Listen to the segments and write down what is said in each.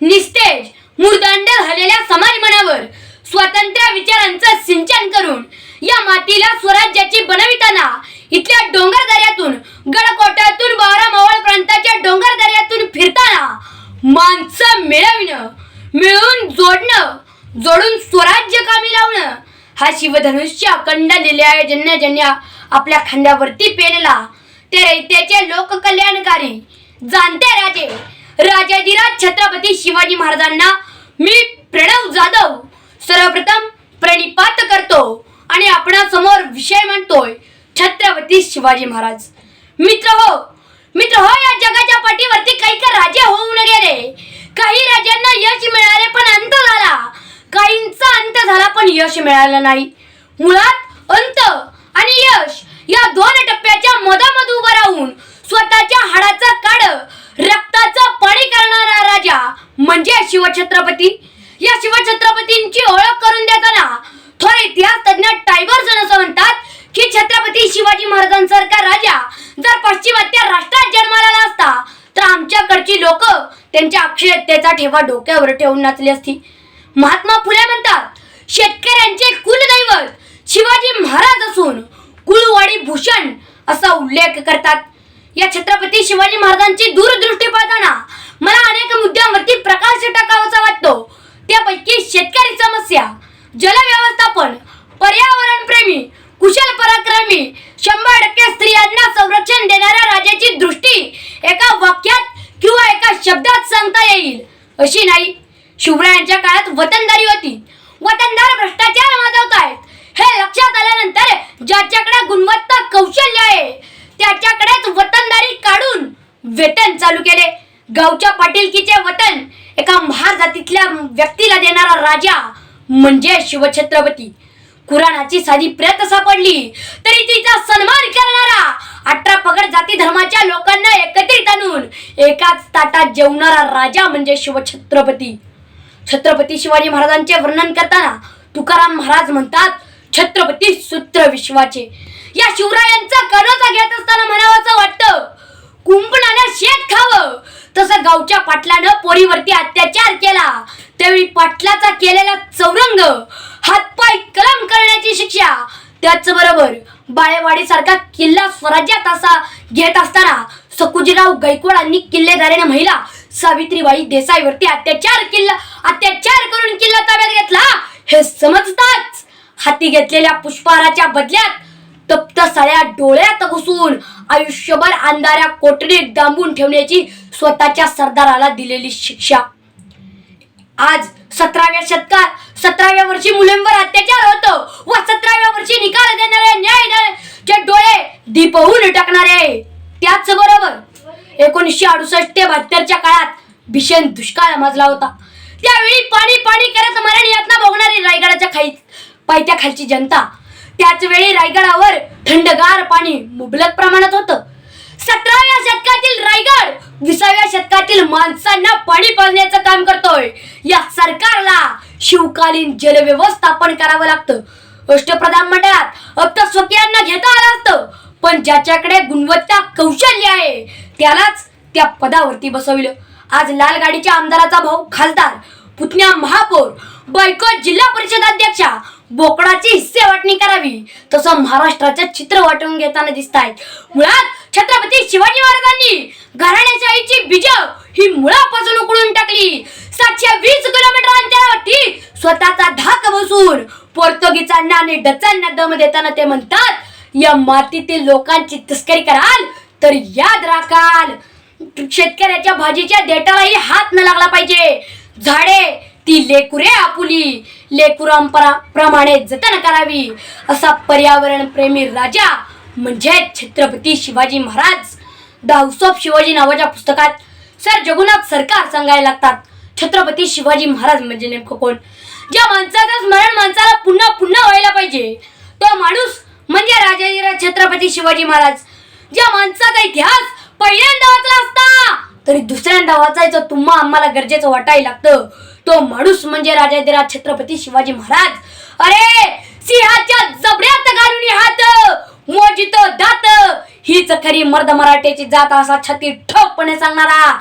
निस्तेज मुर्दांड झालेल्या समाज मनावर स्वतंत्र विचारांचं सिंचन करून या मातीला स्वराज्याची बनविताना इथल्या डोंगर दऱ्यातून गडकोट्यातून बारा मावळ प्रांताच्या डोंगर दऱ्यातून फिरताना माणसं मिळविणं मिळून जोडणं जोडून स्वराज्य कामी लावणं हा शिवधनुष्य अखंड लिल्या जन्य जन्य आपल्या खांद्यावरती पेरला ते रयतेचे लोककल्याणकारी जाणते राजे राजाधिराज छत्रपती शिवाजी महाराजांना मी प्रणव जाधव सर्वप्रथम प्रणिपात करतो आणि आपणासमोर विषय म्हणतोय छत्रपती शिवाजी महाराज. मित्र हो मित्र हो या जगाच्या पाठीवरती काही काही राजे होऊन गेले काही राजांना यश मिळाले पण अंत झाला. काहींचा अंत झाला पण यश मिळालं नाही. मुळात अंत आणि यश या दोन टप्प्याच्या मधामध उभं राहून स्वतःच्या हाडाचं काड रक्ताचं पाणी करणारा राजा म्हणजे शिवछत्रपती या शिवछत्रपतींची ओळख करून देताना थोर इतिहास तज्ञ टायबर्सन असं म्हणतात की छत्रपती शिवाजी महाराजांसारखा राजा जर पाश्चिमात्य राष्ट्रात जन्माला आला असता तर आमच्याकडची लोक साक्षरतेचा ठेवा डोक्यावर ठेवून नाचली असती. महात्मा फुले म्हणतात शेतकऱ्यांचे कुलदैवत शिवाजी महाराज असून कुळवाडी भूषण असा उल्लेख करतात. या छत्रपती शिवाजी महाराजांची दूरदृष्टी पाहताना मला अनेक मुद्द्यांवरती प्रकाश टाकावासा वाटतो. त्यापैकी शेतकरी समस्या जलव्यवस्थापन पर्यावरण प्रेमी कुशल पराक्रमी शंभर टक्के स्त्रियांना संरक्षण देणाऱ्या राजाची दृष्टी एका वाक्यात शब्दात सांगता येईल. अशी नाही. शिवरायांच्या काळात वतनदारी होती. वतनदार भ्रष्टाचार माजवतायत. हे लक्षात आल्यानंतर ज्याच्याकडे गुणवत्ता कौशल्य आहे त्याच्याकडेच वतनदारी काढून वेतन चालू केले. गावच्या पाटीलकीचे वतन एका महार जातीतल्या व्यक्तीला देणारा राजा म्हणजे शिवछत्रपती. कुराणाची साधी प्रत सापडली तरी तिचा सन्मान करणारा अठरा पगड जाती धर्माच्या लोकांना एक एकाच ताटात जेवणारा राजा म्हणजे शिवछत्रपती. छत्रपती शिवाजी महाराजांचे वर्णन करताना तुकाराम महाराज म्हणतात छत्रपती सूत्र विश्वाचे. या शिवरायांचा करोजा घेत असताना म्हणावंसं वाटतं कुंपणानं शेत खावं. तसं गावच्या पाटलानं पोरीवरती अत्याचार केला. त्यावेळी पाटलाचा केलेला चौरंग हातपाय कलम करण्याची शिक्षा त्याचबरोबर बाळेवाडीसारखा किल्ला स्वराज्यात असा घेत असताना सकुजीराव गायकवाडांनी किल्लेदाराने महिला सावित्रीबाई देसाईवरती अत्याचार किल्ला अत्याचार करून किल्ला ताब्यात घेतला. हे समजताच हाती घेतलेल्या पुष्पहाराच्या बदल्यात तप्त साऱ्या डोळ्यात घुसून आयुष्यभर अंधाऱ्या कोठडीत डांबून ठेवण्याची स्वतःच्या सरदाराला दिलेली शिक्षा. आज सतराव्या शतकात सतराव्या वर्षी मुलींवर अत्याचार होतो व सतराव्या वर्षी निकाल देणाऱ्या न्याय अडुसष्ट ते बहात्तरच्या काळात भीषण दुष्काळ माजला होता. त्यावेळी पाणी पाणी करत मरण यातना भोगणारी रायगडाच्या खाई पायथ्या खालची जनता. त्याच वेळी रायगडावर थंडगार पाणी मुबलक प्रमाणात होतं. सतराव्या शतकातील रायगड विसाव्या शतकातील माणसांना पाणी पाजण्याचं काम करतोय. या सरकारला शिवकालीन जलव्यवस्थापन करावं लागतं. अष्टप्रधान मंडळात अब स्वकीयांना घेता आलं असतं. पण ज्याच्याकडे गुणवत्ता कौशल्य आहे त्यालाच त्या पदावरती बसविलं. आज लाल गाडीच्या आमदाराचा भाऊ खासदार पुतण्या महापौर बायको जिल्हा परिषद अध्यक्षा बोकडाची हिस्से वाटणी करावी. तसं महाराष्ट्राचे चित्र वाटून घेताना दिसत आहेत मुळात छत्रपती शिवाजी महाराजांनी घराण्याशाहीची बीज ही मुळापासून उकळून टाकली. सातशे वीस किलोमीटर अंतरावरती स्वतःचा धाक बसून पोर्तुगीजांना आणि डचांना दम देताना ते म्हणतात या मातीतील लोकांची तस्करी कराल तर याद राखाल. शेतकऱ्याच्या भाजीच्या देटालाही हात न लागला पाहिजे. झाडे ती लेकुरे आपुली. लेकुरांपरा प्रमाणे जतन करावी. असा पर्यावरण प्रेमी राजा म्हणजे छत्रपती शिवाजी महाराज दाऊसोब शिवाजी नावाच्या पुस्तकात सर जगुनाथ सरकार सांगायला लागतात. छत्रपती शिवाजी महाराज म्हणजे नेमकं कोण? ज्या माणसाचं स्मरण माणसाला पुन्हा पुन्हा व्हायला पाहिजे. तो माणूस म्हणजे राजाजीराज छत्रपती शिवाजी महाराज. ज्या माणसाचा इतिहास तरी दुसऱ्यांदा वाचायचं तुम्हा आम्हाला गरजेचं वाटायला लागतं. तो माणूस म्हणजे राजाधिराज छत्रपती शिवाजी महाराज. अरे सिंहाच्या जबड्यात घालून हात मोजित दात. हीच खरी मर्द मराठ्याची जात असा छाती ठोकपणे सांगणारा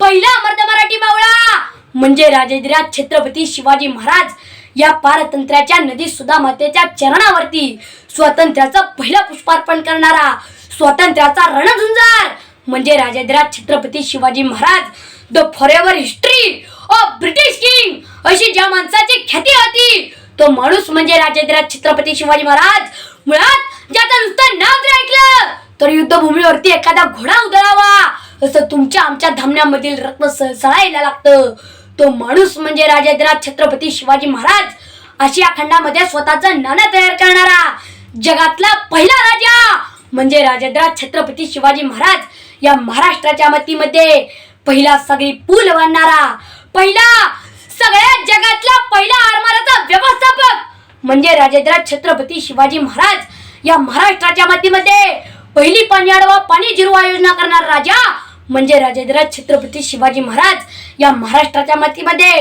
पहिला मर्द मराठी बावळा म्हणजे राजेंद्राज छत्रपती शिवाजी महाराज. या पारतंत्र्याच्या नदी सुद्धा मातेच्या चरणावरती स्वातंत्र्याचं पहिलं पुष्पार्पण करणारा स्वातंत्र्याचा रणझुंजार म्हणजे Rajendra's Chhatrapati Shivaji Maharaj the for history of British king अशी ज्या माणसाची ख्याती होती तो माणूस म्हणजे राजेंद्राज छत्रपती शिवाजी महाराज. मुळात ज्याचं नुसतं नाव जर ऐकलं तर युद्धभूमीवरती एखादा घोडा उधळावा. असं तुमच्या आमच्या धामण्यामधील रत्न सळसळायला लागतं. तो माणूस म्हणजे राजेंद्राज छत्रपती शिवाजी महाराज आशिया खंडामध्ये स्वतःचं नाणं तयार करणारा जगातला पहिला म्हणजे राजेंद्राज छत्रपती शिवाजी महाराज या महाराष्ट्राच्या मातीमध्ये पहिला सगळी पूल बांधणारा पहिला सगळ्या जगातला पहिला आरमाराचा व्यवस्थापक म्हणजे राजेंद्राज छत्रपती शिवाजी महाराज या महाराष्ट्राच्या मातीमध्ये पहिली पाणी अडवा पाणी जिरवा योजना करणारा राजा म्हणजे राजेंद्राज छत्रपती शिवाजी महाराज या महाराष्ट्राच्या मातीमध्ये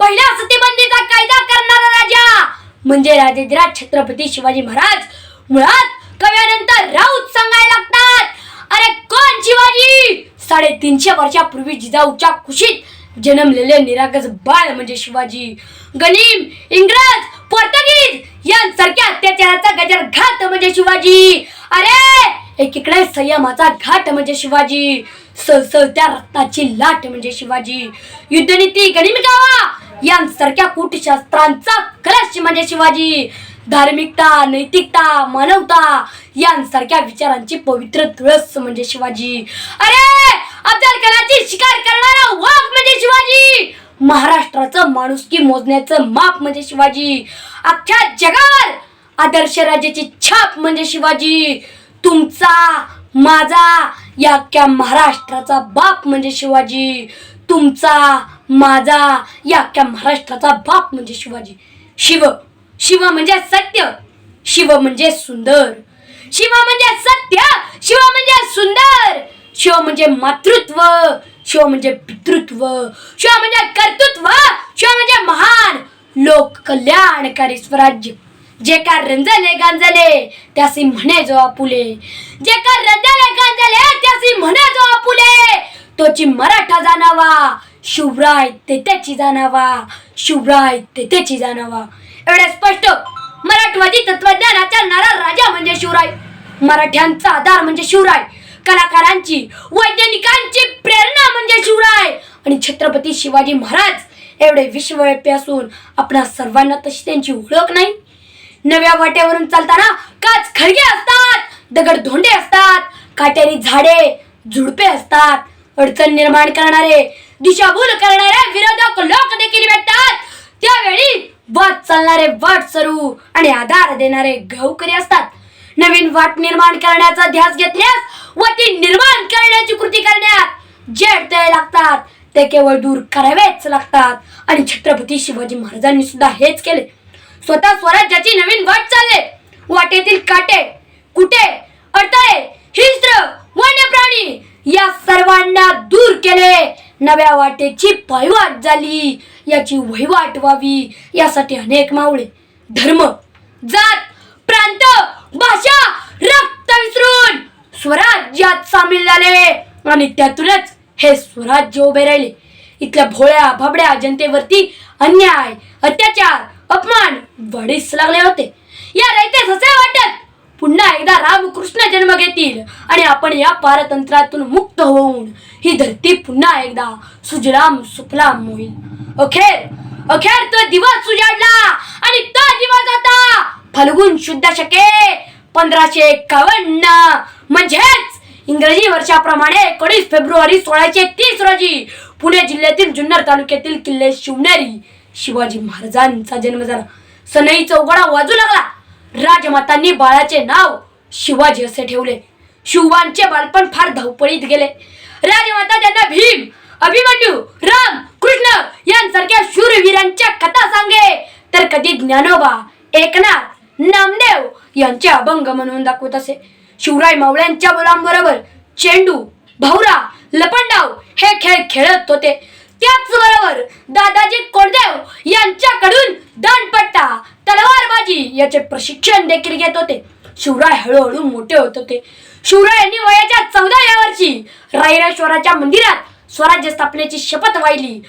पहिला सतीबंदीचा कायदा करणारा राजा म्हणजे राजेंद्राज छत्रपती शिवाजी महाराज. मुळात कव्यानंतर राऊत सांगायला लागतात. अरे कोण शिवाजी साडेतीनशे वर्षापूर्वी जिजाऊच्या कुशीत जन्मलेले निरागस बाळ म्हणजे शिवाजी. गनीम इंग्रज पोर्तुगीज यांसारख्या अत्याचाराचा गजर घात म्हणजे शिवाजी. अरे एकीकडे संयमाचा घाट म्हणजे शिवाजी. सळसळत्या रक्ताची लाट म्हणजे शिवाजी. युद्धनीती गणिमिकावा यांसारख्या कूटशास्त्रांचा कलश म्हणजे शिवाजी. धार्मिकता नैतिकता मानवता यांसारख्या विचारांची पवित्र तुळस म्हणजे शिवाजी. अरे अफजल खानाची शिकार करणारा वाघ म्हणजे शिवाजी. महाराष्ट्राचं माणुसकी मोजण्याचं माप म्हणजे शिवाजी. अख्ख्या जगावर आदर्श राजाची छाप म्हणजे शिवाजी. तुमचा माझा या अख्ख्या महाराष्ट्राचा बाप म्हणजे शिवाजी. तुमचा माझा या अख्ख्या महाराष्ट्राचा बाप म्हणजे शिवाजी. शिव. शिव म्हणजे सत्य शिव म्हणजे सुंदर. शिव म्हणजे सत्य शिव म्हणजे सुंदर. शिव म्हणजे मातृत्व शिव म्हणजे पितृत्व. शिव म्हणजे कर्तृत्व शिव म्हणजे महान लोक कल्याणकारी स्वराज्य. जे का रंजले गांजले त्यासी म्हणे जो आपुले. जे का रंजले गांजले त्यासी म्हणे जो आपुले. तोची मराठा जाणावा शिवराय ते त्याची जाणावा शिवराय ते त्याची जाणावा. एवढे स्पष्ट मराठवादी तत्वज्ञानाचा नारा राजा म्हणजे शिवराय. मराठ्यांचा आधार म्हणजे शिवराय. कलाकारांची वैज्ञानिकांची प्रेरणा म्हणजे शिवराय. आणि छत्रपती शिवाजी महाराज एवढे विश्वव्यापी असून आपणा सर्वांना तशी त्यांची ओळख नाही. नव्या वाट्यावरून चालताना काच खळगे असतात दगड धोंडे असतात काटेरी झाडे झुडपे असतात. अडचण निर्माण करणारे दिशाभूल करणारे विरोधक लोक देखील भेटतात. त्यावेळी वाट चालणारे वाट सरू आणि आधार देणारे गावकरी असतात. नवीन वाट निर्माण करण्याचा ध्यास घेतल्यास व ती निर्माण करण्याची कृती करण्यात जेड अडथळे लागतात. ते केवळ दूर करावेच लागतात. आणि छत्रपती शिवाजी महाराजांनी सुद्धा हेच केले. स्वतः स्वराज्याची नवीन वाट चालले. वाटेतील काटे कुटे अडथळे हिंस्त्र वन्य प्राणी या सर्वांना दूर केले. नव्या वाटेची पायवाट झाली. याची वहिवाट व्हावी यासाठी अनेक मावळे धर्म जात प्रांत भाषा रक्त विसरून स्वराज्यात सामील झाले. आणि त्यातूनच हे स्वराज्य उभे राहिले. इथल्या भोळ्या भाबड्या जनतेवरती अन्याय अत्याचार अपमान वाढीस लागले होते. या रयतेस असे वाटत पुन्हा एकदा रामकृष्ण जन्म घेतील आणि आपण या पारतंत्रातून मुक्त होऊन ही धरती पुन्हा एकदा सुजलाम सुफलाम होईल अखेर अखेर तो दिवस उजाडला आणि तो दिवस आता फाल्गुन शुद्ध शके पंधराशे एकावन्न. म्हणजेच इंग्रजी वर्षाप्रमाणे एकोणीस फेब्रुवारी सोळाशे तीस रोजी पुणे जिल्ह्यातील जुन्नर तालुक्यातील किल्ले शिवनेरी शिवाजी महाराजांचा जन्म झाला. सनई चौघडा वाजू लागला. राजमातांनी बाळाचे नाव शिवाजी असे ठेवले. शिवांचे बालपण फार धावपळीत गेले. राजमाता त्यांना भीम अभिमन्यू राम कृष्ण यांसारख्या शूरवीरांच्या कथा सांगे. तर कधी ज्ञानोबा एकनाथ नामदेव यांचे अभंग म्हणून दाखवत असे. शिवराय मावळ्यांच्या मुलांबरोबर चेंडू भावरा लपंडाव हे खेळ खेळत होते. त्याचबरोबर दादाजी कोडदेव यांच्याकडून दंडपट्टा तलवारबाजी याचे प्रशिक्षण देखील घेत होते. शिवराय हळूहळू मोठे होत होते. शिवरायांनी वयाच्या चौदाव्या वर्षी रायरेश्वराच्या मंदिरात स्वराज्य स्थापनेची शपथ वाहिली.